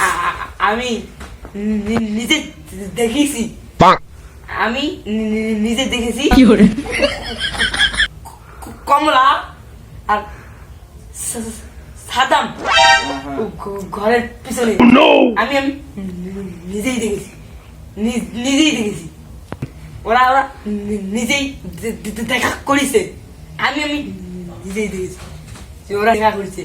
আ- আ- আমি নিজে দেখেছি আমি নিজে দেখেছি। ক- কমলা আর সাদাম। ঘরের পিছনে। আমি আমি নিজেই দেখেছি। নিজেই দেখেছি। ওরা ওরা নিজেই দেখা করেছে। আমি আমি নিজেই দেখেছি। ওরা দেখা করেছে।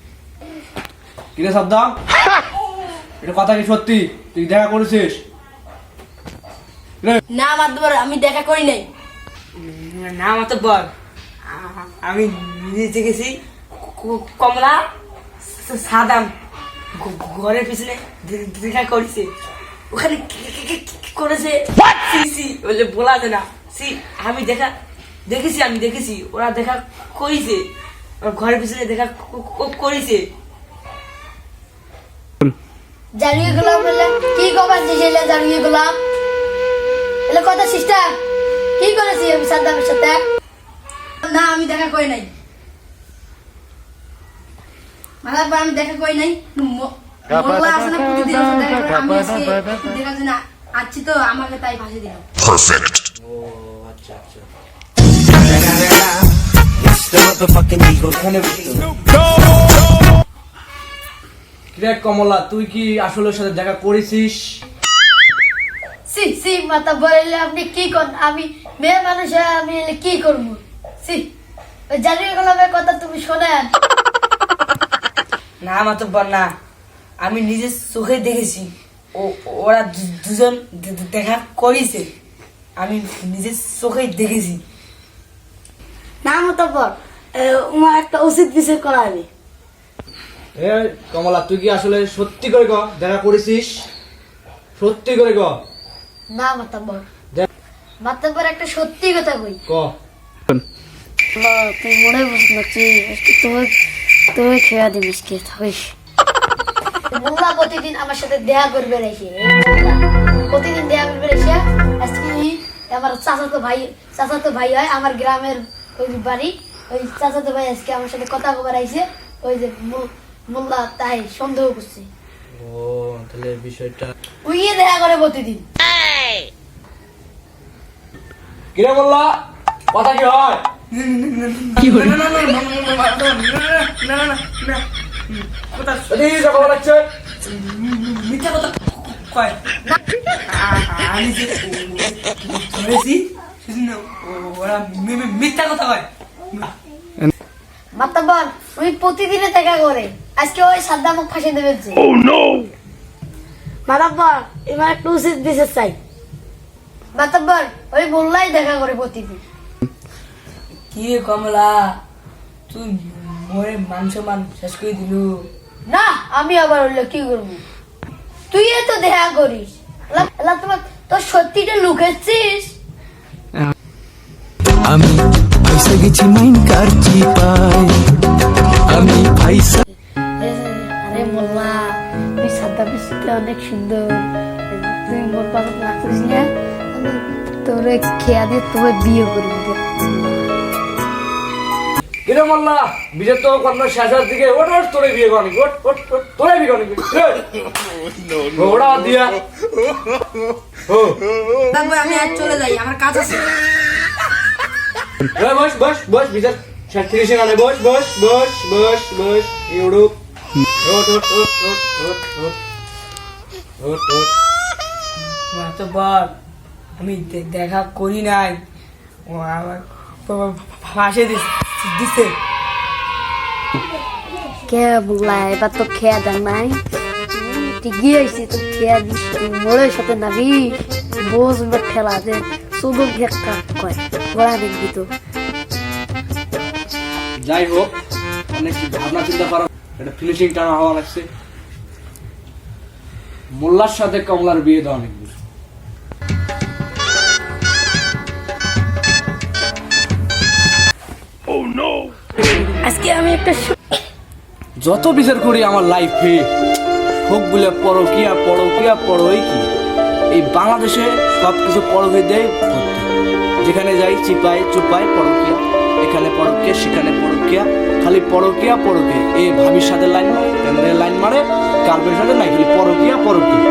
কিরে সাদ্দাম এটা কথা কি সত্যি? তুই দেখা করেছিস? না আমি দেখা করি নাই। না মতো বল। আমি নিজে দেখেছি কমলা সাদাম ঘরের পিছনে দেখা করেছে। ওখানে করেছে? সি সি বলে বলা যায় না। সি আমি দেখা দেখেছি আমি দেখেছি। ওরা দেখা করেছে। ওরা ঘরের পিছনে দেখা করেছে। জারিয়ে গেলাম বলে কি খবর দিয়েছিলে জারিয়ে গেলাম এলে কথা সিস্টার কি করেছি আমি সাদ্দামের সাথে না আমি দেখা করি নাই মালাকবার আমি দেখা করি নাই মোল্লা আছে না প্রতিদিন দেখা করে, আমি আজকে দেখার জন্য আছি তো আমাকে তাই ফাঁসি দিলাম Perfect. ও আচ্ছা আচ্ছা ওখানে কিরে কমলা তুই কি আসলে ওর সাথে দেখা করেছিস? সি সি মাতা বললে আপনি কি করেন আমি মেয়ে মানুষ আমি কি করব? সি কথা তুমি শোনেন। না মাতব্বর না। আমি নিজের চোখে দেখেছি। ও ওরা দুজন দেখা করেছে। আমি নিজের চোখেই দেখেছি। না মতব্বর উমা একটা উচিত বিষয় করা হবে এ কমলা তুই কি আসলে সত্যি করে ক? দেখা করেছিস? সত্যি করে ক? না একটা সত্যি কথা কই। ক? তুই মনে তোর তোর খেয়া দিবিস কে? থাকিস মোল্লা প্রতিদিন আমার সাথে দেখা করবে রেখে প্রতিদিন দেখা করবে রেখে আজকে আমার চাচাতো ভাই চাচাতো ভাই হয় আমার গ্রামের ওই বাড়ি। ওই চাচাতো ভাই আজকে আমার সাথে কথা কবার আইছে। ওই যে মো- মোল্লা তাই সন্দেহ করছে ও তাহলে বিষয়টা দেখা করে প্রতিদিন কিরে মোল্লা কথা কি হয় মাতা হল না তুই প্রতিদিনে দেখা করে আজকে ওই সাদ্দামক ফাঁসি দেবে যে মাতাব্বর এবার একটু উচিত বিশেষ চাই। মাতাব্বর ওই বললাই দেখা করে প্রতিদিন। কি রে কমলা? তুই মরে মান সম্মান শেষ করে দিলু। না আমি আবার হইল কি করব? তুই তো দেখা করিস। আল্লাহ- তোমার তোর সত্যিটা লুকেছিস। আমি পয়সা গেছি মাইন কার চিপায় আমি পয়সা তা বৃষ্টিতে অনেক সুন্দর তুমি মোর বাবা না না তোর খেয়া দিয়ে তোকে বিয়ে করবি কিরে মোল্লা বিজের তো কন্যা শেষের দিকে ওট ওট তোরে বিয়ে করি ওট ওট ওট তোরে বিয়ে করি ঘোড়া দিয়া। তারপর আমি আজ চলে যাই আমার কাজ আছে। বস বস বস বিজের সাতত্রিশে গানে বস বস বস বস বস ইউরোপ ওট ওট ওট ওট ওট ওট তো বল আমি দেখা করি নাই। ও আমার ফাঁসে দিছে কে বললা এবার তো খেয়া দেন নাই। ঠিকই হয়েছে তো খেয়া দিস মোড়ের সাথে নাবি। ঠেলা দে শুধু দেখবি তো। যাই হোক অনেক ভাবনা চিন্তা করা এটা ফিনিশিং টানা হওয়া লাগছে। মোল্লার সাথে কমলার বিয়ে দেওয়া অনেক দূর। আজকে আমি একটা যত বিচার করি আমার লাইফে হোক বলে পরকিয়া পরকিয়া পরই কি? এই বাংলাদেশে সব কিছু পরকে দেয় যেখানে যাই চিপাই চুপাই পরকিয়া। এখানে পরকিয়া, সেখানে পরকিয়া, খালি পরকিয়া পরকে এ ভাবির সাথে লাইন লাইন মারে গার্লফ্রেন্ডের সাথে নাই, খালি পরকিয়া পরকিয়া।